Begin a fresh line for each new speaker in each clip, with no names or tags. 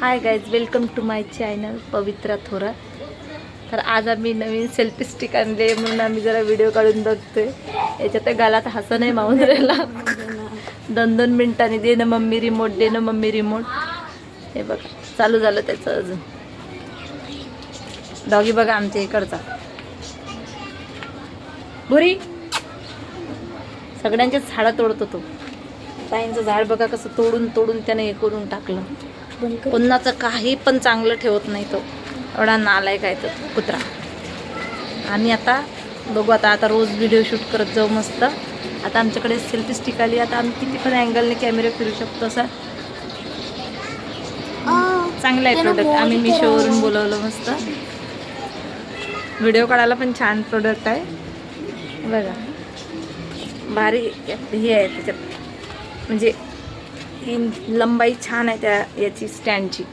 Hi guys welcome to my channel Pavitra Thorat तर आज आम्ही नवीन सेल्फी स्टिक आणले म्हणून आम्ही जरा व्हिडिओ काढून बघतोय. याच्यात गालात हसं नाही मावून राहिला. दोन दोन मिनिटांनी दे ना मम्मी रिमोट दे ना मम्मी रिमोट हे बघा चालू झालं त्याचं अजून. डॉगी बघा आमच्या इकडचा. बुरी! सगळ्यांचे झाडं तोडतो तो. ताईंचं झाड बघा कसं तोडून तोडून त्याने हे करून टाकलं. पुन्हाचं काही पण चांगलं ठेवत नाही तो. एवढा नालायक आहे तो कुत्रा. आम्ही आता बघू आता आता रोज व्हिडिओ शूट करत जाऊ मस्त. आता आमच्याकडे सेल्फी स्टिक आली. आता आम्ही किती पण अँगलने कॅमेरा फिरू शकतो असा. चांगला आहे प्रोडक्ट आम्ही मिशोवरून बोलवलं मस्त. व्हिडिओ काढायला पण छान प्रोडक्ट आहे. बघा. भारी हे आहे त्याच्यात. म्हणजे ही लंबाई छान आहे त्या याची स्टँडची.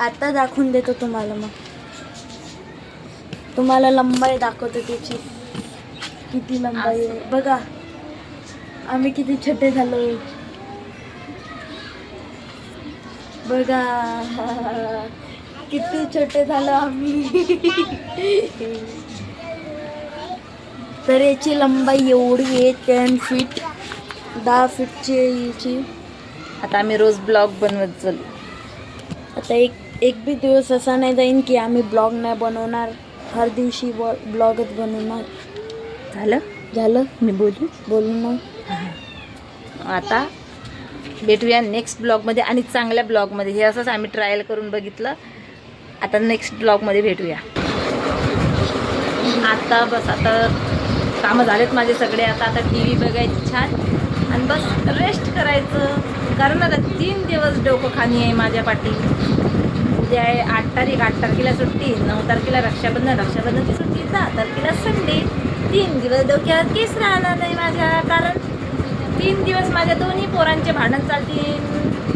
आता दाखवून देतो तुम्हाला मग. तुम्हाला लंबाई दाखवतो त्याची. किती लंबाई आहे. बघा. आम्ही किती छोटे झालो. बघा. किती छोटे झालो आम्ही. तर याची लंबाई एवढी आहे टेन फीट दहा फीटची याची.
आता आम्ही रोज ब्लॉग बनवत चालू.
आता एक एक बी दिवस असा नाही जाईन की आम्ही ब्लॉग नाही बनवणार. हर दिवशी ब्लॉगच बनवणार.
झालं?
झालं?
मी बोलू?
बोलू ना
आता भेटूया नेक्स्ट ब्लॉगमध्ये आणि चांगल्या ब्लॉगमध्ये हे असंच आम्ही ट्रायल करून बघितलं. आता नेक्स्ट ब्लॉगमध्ये भेटूया. आता बस आता कामं झालेत माझे सगळे. आता आता टी व्ही बघायची छान आणि बस रेस्ट करायचं. कारण आता तीन दिवस डोकं खाणी आहे माझ्या पाठी. उद्या आहे आठ तारीख आठ तारखेला सुट्टी नऊ तारखेला रक्षाबंधन रक्षाबंधनची सुट्टी दहा तारखेला संडे तीन दिवस डोक्यात केस राहणार नाही माझ्या कारण तीन दिवस माझ्या दोन्ही पोरांचे भांडण चालतील.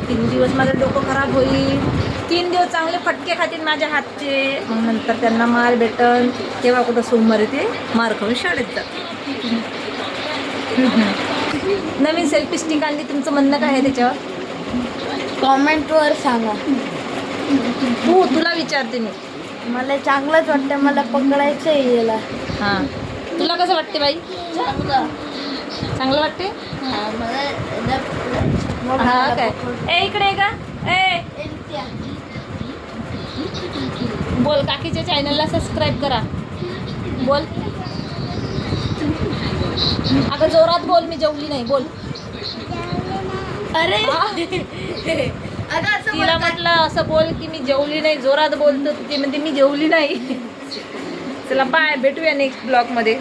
तीन दिवस माझं डोकं खराब होईल. तीन दिवस चांगले फटके खातील माझ्या हातचे. मग नंतर त्यांना मार भेटन. तेव्हा कुठं सोमवारी ते मार खाऊन शाळेत जातील. नवीन सेल्फी स्टिक आणली तुमचं म्हणणं काय आहे त्याच्यावर?
कॉमेंटवर सांगा.
हो तुला विचारते मी.
मला चांगलंच वाटतं मला पकडायचं आहे याला.
हां. तुला कसं वाटते बाई?
चांगलं.
चांगलं वाटते हा काय? ए इकडे आहे का ए. बोल काकीच्या चॅनलला सबस्क्राईब करा. बोल. अगं जोरात बोल मी जेवली नाही बोल.
अरे? अगं असं
तिला म्हटलं असं बोल की मी जेवली नाही जोरात बोलतो ती म्हणते मी जेवली नाही. चला बाय भेटूया नेक्स्ट ब्लॉगमध्ये